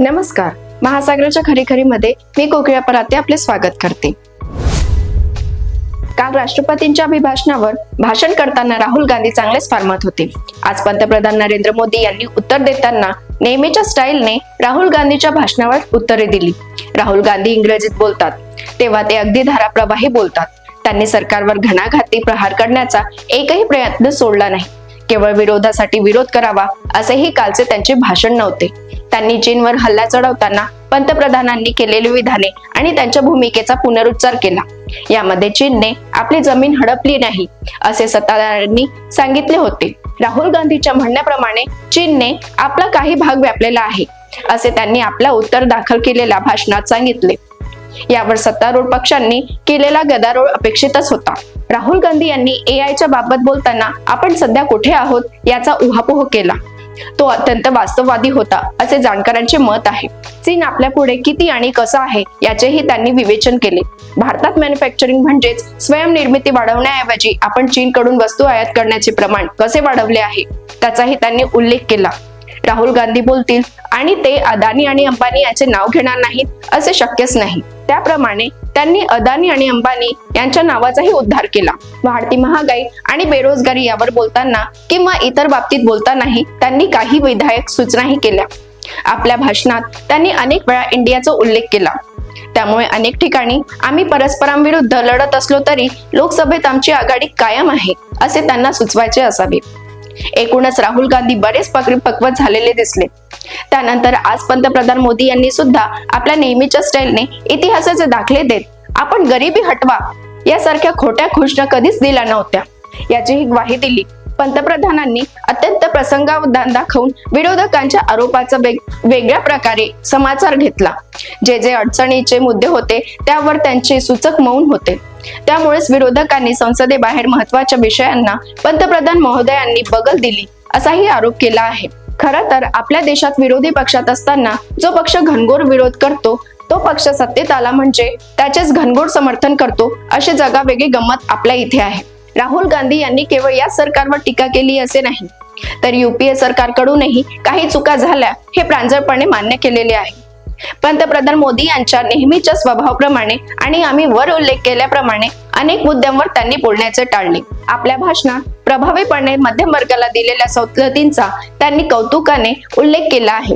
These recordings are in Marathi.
नमस्कार. महासागराच्या खरीखरी मध्ये मी कोकिळा पराते आपले स्वागत करते. काल राष्ट्रपतींच्या अभिभाषणावर भाषण करताना राहुल गांधी चांगलेच फार्मत होते. आज पंतप्रधान नरेंद्र मोदी यांनी उत्तर देताना नेहमीच्या स्टाईलने राहुल गांधीच्या भाषणावर उत्तरे दिली. राहुल गांधी इंग्रजीत बोलतात. तेव्हा ते अगदी धाराप्रवाही बोलतात. त्यांनी सरकारवर घणाघाती प्रहार करण्याचा एकही प्रयत्न सोडला नाही. केवळ विरोधासाठी विरोध करावा असेही कालचे त्यांचे भाषण नव्हते. त्यांनी चीनवर हल्ला चढवताना पंतप्रधानांनी केलेली विधाने आणि त्यांच्या भूमिकेचा पुनरुच्चार केला. यामध्ये चीनने आपली जमीन हडपली नाही असे सत्ताधाऱ्यांनी सांगितले होते. राहुल गांधीच्या म्हणण्याप्रमाणे चीनने आपला काही भाग व्यापलेला आहे असे त्यांनी आपला उत्तर दाखल केलेल्या भाषणात सांगितले. यावर सत्तारूढ पक्षांनी केलेला गदारोळ अपेक्षितच होता. राहुल गांधी यांनी एआयच्या बाबत बोलताना आपण सध्या कुठे आहोत याचा उहापोह केला. तो अत्यंत वास्तववादी होता असे जाणकारांचे मत आहे. चीन आपल्या पुढे किती आणि कसं आहे याचेही त्यांनी विवेचन केले. भारतात मॅन्युफॅक्चरिंग म्हणजेच स्वयंनिर्मिती वाढवण्याऐवजी आपण चीनकडून वस्तू आयात करण्याचे प्रमाण कसे वाढवले आहे त्याचाही त्यांनी उल्लेख केला. राहुल गांधी बोलतील आणि ते अदानी आणि अंबानी याचे नाव घेणार नाहीत असे शक्यच नाही. त्याप्रमाणे त्यांनी अदानी आणि अंबानी यांच्या नावाचाही उद्धार केला. वाढती महागाई आणि बेरोजगारी यावर बोलताना किंवा इतर बाबतीत बोलतानाही त्यांनी काही विधायक सूचनाही केल्या. आपल्या भाषणात त्यांनी अनेक वेळा इंडियाचा उल्लेख केला. त्यामुळे अनेक ठिकाणी आम्ही परस्परांविरुद्ध लढत असलो तरी लोकसभेत आमची आघाडी कायम आहे असे त्यांना सुचवायचे असावे. एकूणच राहुल गांधी बरेच पक्वत झालेले दिसले. त्यानंतर आज पंतप्रधान मोदी यांनी सुद्धा आपल्या नेहमीच्या स्टाईलने इतिहासाचे दाखले देत आपण गरिबी हटवा यासारख्या खोट्या घोषणा कधीच दिल्या नव्हत्या. याचीही ग्वाही दिली. पंतप्रधानांनी अत्यंत प्रसंगावधान दाखवून विरोधकांच्या आरोपाचा वेगळ्या प्रकारे समाचार घेतला. जे जे अडचणीचे मुद्दे होते त्यावर त्यांचे सूचक मौन होते. त्यामुळेच विरोधकांनी संसदेबाहेर महत्त्वाच्या विषयांना पंतप्रधान महोदयांनी बगल दिली असाही आरोप केला आहे. खरं तर आपल्या देशात विरोधी पक्षात असताना जो पक्ष घनघोर विरोध करतो तो पक्ष सत्तेत आला म्हणजे त्याचेच घनघोर समर्थन करतो अशी जगावेगळी गंमत आपल्या इथे आहे. राहुल गांधी यांनी केवळ या सरकारवर टीका केली असे नाही तर युपीए सरकारकडूनही काही चुका झाल्या हे प्रांजळपणे मान्य केलेले आहे. पंतप्रधान मोदी यांच्या नेहमीच्या स्वभावाप्रमाणे आणि आम्ही वर उल्लेख केल्याप्रमाणे अनेक मुद्द्यांवर त्यांनी बोलण्याचे टाळले. आपल्या भाषणात प्रभावीपणे मध्यम वर्गाला दिलेल्या सवलतींचा त्यांनी कौतुकाने उल्लेख केला आहे.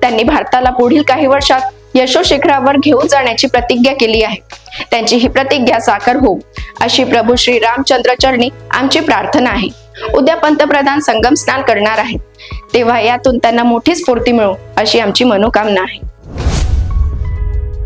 त्यांनी भारताला पुढील काही वर्षात यशो शिखरावर घेऊन जाण्याची प्रतिज्ञा केली आहे. त्यांची ही प्रतिज्ञा साकार हो अशी प्रभू श्री रामचंद्र चरणी आमची प्रार्थना आहे. उद्या पंतप्रधान संगम स्नान करणार आहेत. तेव्हा यातून त्यांना मोठी स्फूर्ती मिळो अशी आमची मनोकामना आहे.